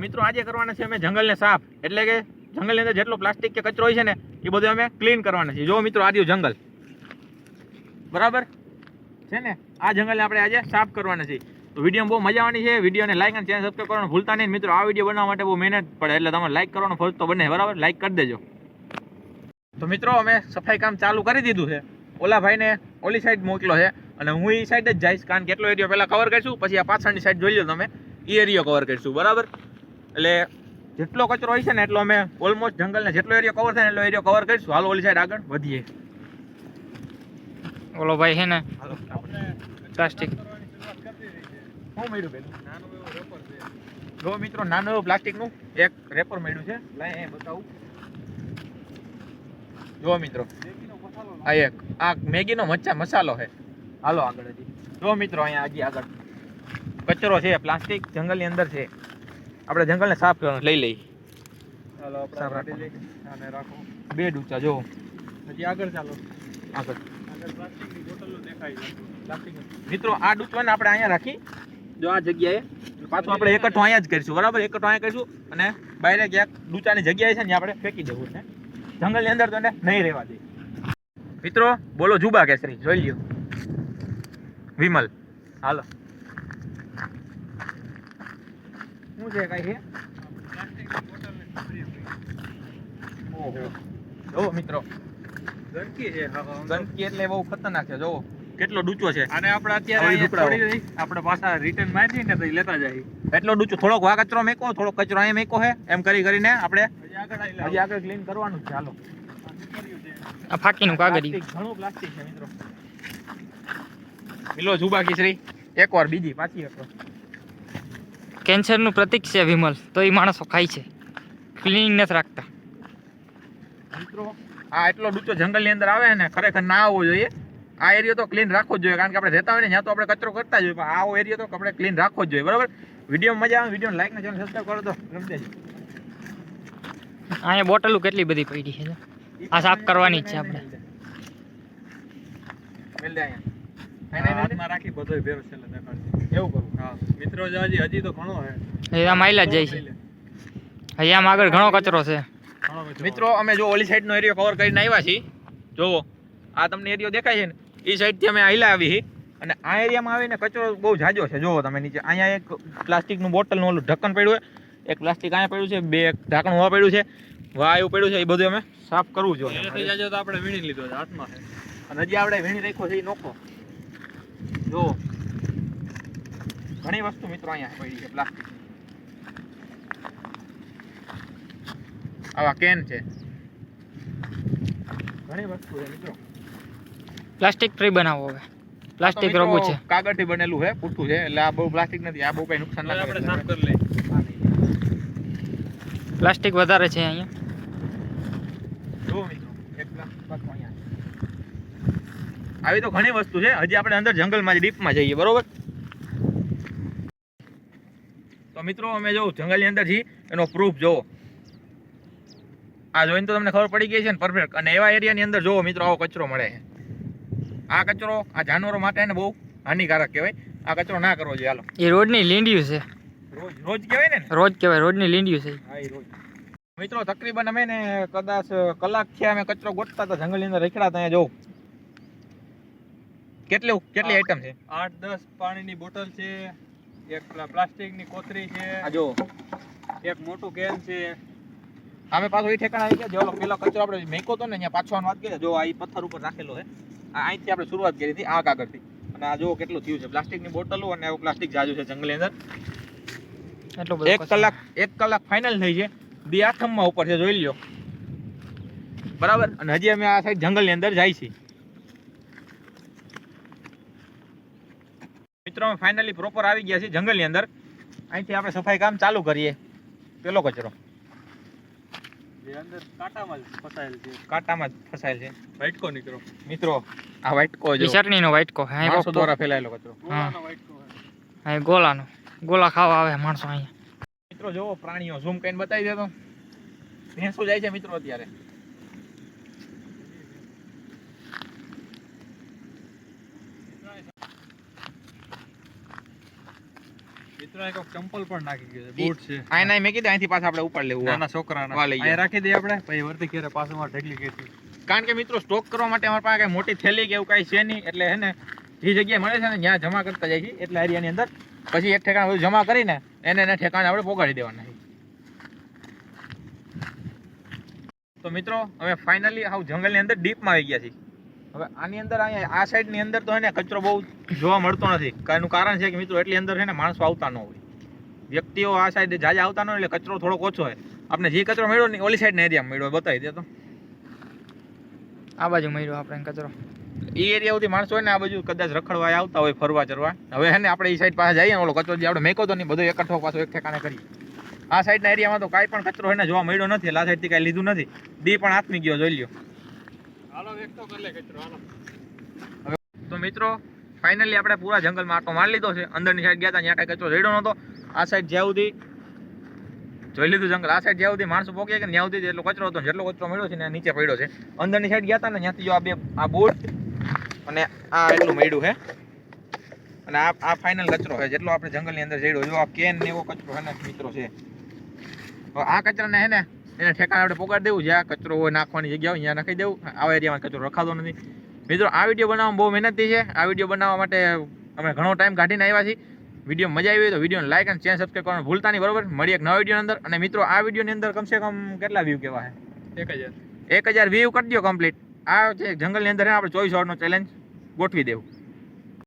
મિત્રો, આજે કરવાના છે અમે જંગલને સાફ. એટલે કે જંગલની અંદર જેટલો પ્લાસ્ટિક કે કચરો હોય છે ને, એ બધું અમે ક્લીન કરવાના છે જો મિત્રો, આ જંગલ. બરાબર? છે ને? આ જંગલને આપણે આજે સાફ કરવાના છે તો વીડિયો બહુ મજા આવવાની છે. વિડીયોને લાઈક અને ચેનલ સબસ્ક્રાઈબ કરવાનું ભૂલતા નહીં. મિત્રો, આ વીડિયો બનાવવા માટે બહુ મહેનત પડે. એટલે તમારે લાઈક કરવાનો ફરજ તો બને. બરાબર? લાઈક કરી દેજો. તો મિત્રો, અમે સફાઈ કામ ચાલુ કરી દીધું છે. ઓલા ભાઈને ઓલી સાઈડ મોકલો છે. અને હું એ સાઈડ જ જઈશ. કારણ કે એટલો એરિયો પહેલાં કવર કરીશું. પછી આ પાછળની સાઈડ જોઈ લો તમે. એ એરિયો કવર કરીશું. બરાબર? એટલે જેટલો કચરો હોય છે ને એટલો અમે ઓલમોસ્ટ જંગલને જેટલો એરિયો કવર થાય ને એટલો એરિયો કવર કરીશું. હાલો ઓલી સાઈડ આગળ વધીએ. ઓલો ભાઈ છે ને પ્લાસ્ટિક. શું મળ્યું જો મિત્રો નાનું એવું પ્લાસ્ટિકનું એક રેપર મળ્યું છે. લાય એ બતાવું. જો મિત્રો આ એક આ મેગીનો મચ્છા મસાલો છે. હાલો આગળ હજી. જો મિત્રો અહીંયા હજી આગળ. કચરો છે પ્લાસ્ટિક જંગલની અંદર છે. આપણે જંગલને સાફ કરવાનું. લઈ લઈ ચાલો આપણે અને રાખો. બે ડૂચા જો. હજી આગળ ચાલો. આગળ. મિત્રો આ ડૂચવાને આપણે અહીંયા રાખી. જો આ જગ્યાએ. પાછું આપણે એકઠો અહીંયા જ કરીશું. બરાબર? એકઠો અહીંયા કરીશું અને બહાર ક્યાંક ડૂચાની જગ્યાએ છે ને આપણે ફેંકી દેવું છે. જંગલની અંદર તો એને નહીં રહેવા દે. મિત્રો બોલો જુબા કેસરી. જોઈ લ્યો. વિમલ. હાલો. શું છે કઈ છે? પ્લાસ્ટિકની બોટલને છોડી ઓહો. જો મિત્રો. ગંદકી છે. ગંદકી એટલે બહુ ખતરનાક છે જોવો કેટલો ડૂચો છે? અને આપણે અત્યારે આપણે પાછા રિટર્ન મારી ને પછી લેતા જાય એટલો ડૂચો થોડોક વા કચરો મેકો થોડોક કચરો અહીં મેકો હે એમ કરી કરીને આપણે હજી આગળ હજી આગળ ક્લીન કરવાનું છે ચાલો આ ફાકીનું પ્લાસ્ટિક, ઘણું પ્લાસ્ટિક છે મિત્રો. મિલો જુબા ખીચડી એકવાર બીજી પાછી એકવાર કેન્સરનું પ્રતિક છે વિમલ તો એ માણસો ખાય છે ક્લિનિંગ નથી રાખતા મિત્રો આ એટલો ડૂચો જંગલની અંદર આવે ને ખરેખર ના આવવો જોઈએ આ એરિયો તો ક્લીન રાખવો જ જોઈએ કારણ કે આપણે રહેતા હોય ને ત્યાં તો આપણે કચરો કરતા જ હોય પણ આવો એરિયો તો આપણે ક્લીન રાખવો જ જોઈએ બરાબર વીડિયો મજા આવે વીડિયો લાઈક ને ચેનલ સબસ્ક્રાઈબ કરો તો દેજો અહીંયા બોટલો કેટલી બધી પડી છે આ સાફ કરવાની છે આપણે. મેલ દે અહીંયા. હાથમાં રાખી બધો ભેરો છેલ્લે દેખાડશે નહીં. એવું કરું. હા. મિત્રો જો હજી તો ઘણો છે એ આમ આયલા જ જાય છે. અહીંયા આમ આગળ ઘણો કચરો છે. મિત્રો અમે જો ઓલી સાઈડનો એરિયો કવર કરીને આવ્યા છીએ. જોવો. આ તમને એરિયો દેખાય છે ને? એ સાઈડથી અમે આયલા આવી છીએ. અને આ એરિયામાં આવીને કચરો બહુ જાજો છે. જોવો તમે નીચે. અહીંયા એક પ્લાસ્ટિકનું બોટલનું ઓલું ઢક્કન પડ્યું છે એક પ્લાસ્ટિક અહીંયા પડ્યું છે બે ઢાંકણ ઢાંકણું વા પડ્યું છે. વા એવું પડ્યું છે એ બધું અમે સાફ કરવું જોઈએ. અહીંયાથી જાજો તો આપણે વીણી લીધો છે હાથમાં છે. અને હજી આપણે વીણી રાખ્યો છે એ નોખો. જો ઘણી વસ્તુ મિત્રો અહીંયા પડી છે પ્લાસ્ટિક આવા કેન છે. ઘણી વસ્તુ છે મિત્રો. પ્લાસ્ટિક ફ્રી બનાવો હવે. પ્લાસ્ટિક રોગો છે. કાગળથી બનેલું છે પૂઠું છે એટલે આ બહુ પ્લાસ્ટિક નથી આ બહુ કઈ નુકસાન ના આપણે સાફ કરી લઈએ. પ્લાસ્ટિક વધારે છે અહીંયા. જો મિત્રો એક ગ્લાસ પાછો અહીંયા. આવી તો ઘણી વસ્તુ છે હજી આપણે અંદર જંગલમાં ડીપમાં જઈએ બરોબર? તો મિત્રો અમે જો જંગલની અંદર છીએ એનો પ્રૂફ જોવો. આ જોઈને તો તમને ખબર પડી ગઈ છે ને પરફેક્ટ અને એવા એરિયાની અંદર જોવો મિત્રો આવો કચરો મળે છે. આ કચરો આ જાનવરો માટે ને બહુ હાનિકારક કહેવાય. આ કચરો ના કરવો જોઈએ હાલો. એ રોડની લીંડિયું છે. રોજ રોજ કહેવાય ને? રોજ કહેવાય રોડની લીંડિયું છે. હા, એ રોજ. મિત્રો તકરીબન અમે ને કદાચ કલાક થયા અમે કચરો ગોતતા હતા જંગલની અંદર રખડા ત્યાં જોઉં કેટલી કેટલી આઈટમ છે? આઠ દસ પાણીની બોટલ છે એક પ્લા- પ્લાસ્ટિકની કોથળી છે. આ જો. એક મોટું કેન છે. અમે પાછો એ ઠેકાણા આવી ગયા. જે પેલો કચરો આપણે મેકો તો ને અહીંયા પાછો વાત કરીએ. જો આ પથ્થર ઉપર રાખેલો છે. આ અહીંથી આપણે શરૂઆત કરી હતી આ કાગળથી. અને આ જો કેટલું થયું છે. પ્લાસ્ટિકની બોટલો અને આવું પ્લાસ્ટિક જાજુ છે જંગલની અંદર. એટલો બધો એક કલાક એક કલાક ફાઇનલ થઈ છે. દી આઠમમાં ઉપર છે જોઈ લ્યો. બરાબર? અને હજી અમે આ સાઈડ જંગલની અંદર જાય છીએ. મિત્રો અમે ફાઇનલી પ્રોપર આવી ગયા છીએ જંગલની અંદર. અહીંથી આપણે સફાઈ કામ ચાલુ કરીએ. પેલો કચરો. કાંટામાં જ ફસાયેલ છે. કાંટામાં જ ફસાયેલ છે. વાઇટકો નીકળો. મિત્રો આ વાટકો જો ચટણીનો વાટકો છે માણસો દ્વારા ફેલાયેલો કચરો. ગોળાનો વાઇટકો ગોલાનો. ગોલા ખાવા આવે માણસો અહીંયા. મિત્રો જોવો પ્રાણીઓ. ઝૂમ કરીને બતાવી દેતો ભેંસો જાય છે મિત્રો અત્યારે. ચંપલ પણ નાખી ગયો છે. બૂટ છે. આ ના મેં કીધું અહીંથી પાછા આપણે ઉપર લેવું. નાના છોકરાના. અહીંયા રાખી દઈએ આપણે પછી વર્તી ઘેરે પાછું માં ઢગલી ગઈ કારણ કે મિત્રો સ્ટોક કરવા માટે અમારી પાસે કઈ મોટી થેલી કે એવું કાંઈ છે નહીં એટલે હે ને જે જગ્યાએ મળે છે ને ત્યાં જમા કરતા જાય છે એટલે એરિયાની અંદર પછી એક ઠેકાણે બધું જમા કરીને એને એને ઠેકાણે આપણે પોગાડી દેવાના છે તો મિત્રો હવે ફાઇનલી આવું જંગલની અંદર ડીપમાં આવી ગયા છીએ. હવે આની અંદર અહીંયા આ સાઈડની અંદર તો ને કચરો બહુ જોવા મળતો નથી. કારણનું કારણ છે કે મિત્રો એટલી અંદર છે ને માણસો આવતા ન હોય. વ્યક્તિઓ આ સાઈડ જાજા આવતા ન હોય એટલે કચરો થોડોક ઓછો હોય. આપણે જે કચરો મળ્યો ને ઓલી સાઈડના એરિયામાં મળ્યો હોય, બતાવી દે તો. આ બાજુ મળ્યો આપણે કચરો. એ એરિયા સુધી માણસો હોય ને આ બાજુ કદાચ રખડવા આવતા હોય ફરવા ચરવા. હવે હે ને આપણે એ સાઈડ પાસે જઈએ ઓલો કચરો જે આપણે મેકો તો નહીં બધો એકઠો પાછો એક ઠેકાણે કરીએ. આ સાઈડના એરિયામાં તો કાંઈ પણ કચરો એને જોવા મળ્યો નથી એટલે આ સાઈડથી કાંઈ લીધું નથી. દી પણ આત્મી ગયો જોઈ લ્યો. તો મિત્રો ફાઇનલી આપણે પૂરા જંગલમાં આટો મારી લીધો છે. અંદરની સાઈડ ગયા ત્યાં કાંઈ કચરો રેડો નહોતો. આ સાઈડ જ્યાં સુધી જોઈ લીધું જંગલ, આ સાઈડ જ્યાં સુધી માણસો પોકે કે ત્યાં સુધી જેટલો કચરો હતો જેટલો કચરો મળ્યો છે ને નીચે પડ્યો છે. અંદરની સાઈડ ગયા હતા ને, ત્યાંથી જો આ બે, આ બોટ અને આ એટલું મળ્યું છે. અને આ આ ફાઇનલ કચરો છે. જેટલો આપણે જંગલની અંદર જડ્યો જો આ કેન ને એવો કચરો છે ને, મિત્રો, છે. આ કચરાને હે ને એને ઠેકાણે આપણે પોગાડી દેવું. જ્યાં કચરો હોય નાખવાની જગ્યા હોય ત્યાં નાખી દેવું. આવા એરિયામાં કચરો રખાતો નથી. મિત્રો આ વીડિયો બનાવવામાં બહુ મહેનતથી છે. આ વીડિયો બનાવવા માટે અમે ઘણો ટાઈમ કાઢીને આવ્યા છીએ. વીડિયો મજા આવી હોય તો વિડીયોને લાઈક અને ચેનલ સબસ્ક્રાઈબ કરવાનું ભૂલતા નહીં બરોબર? મળી એક નવા વિડીયોની અંદર. અને મિત્રો આ વિડીયોની અંદર કમસે કમ કેટલા વ્યૂ કેવા છે એક હજાર. એક હજાર વ્યૂ કરી દો કમ્પ્લીટ આ છે જંગલની અંદર આપણે ચોવીસ અવરનો ચેલેન્જ ગોઠવી દેવું.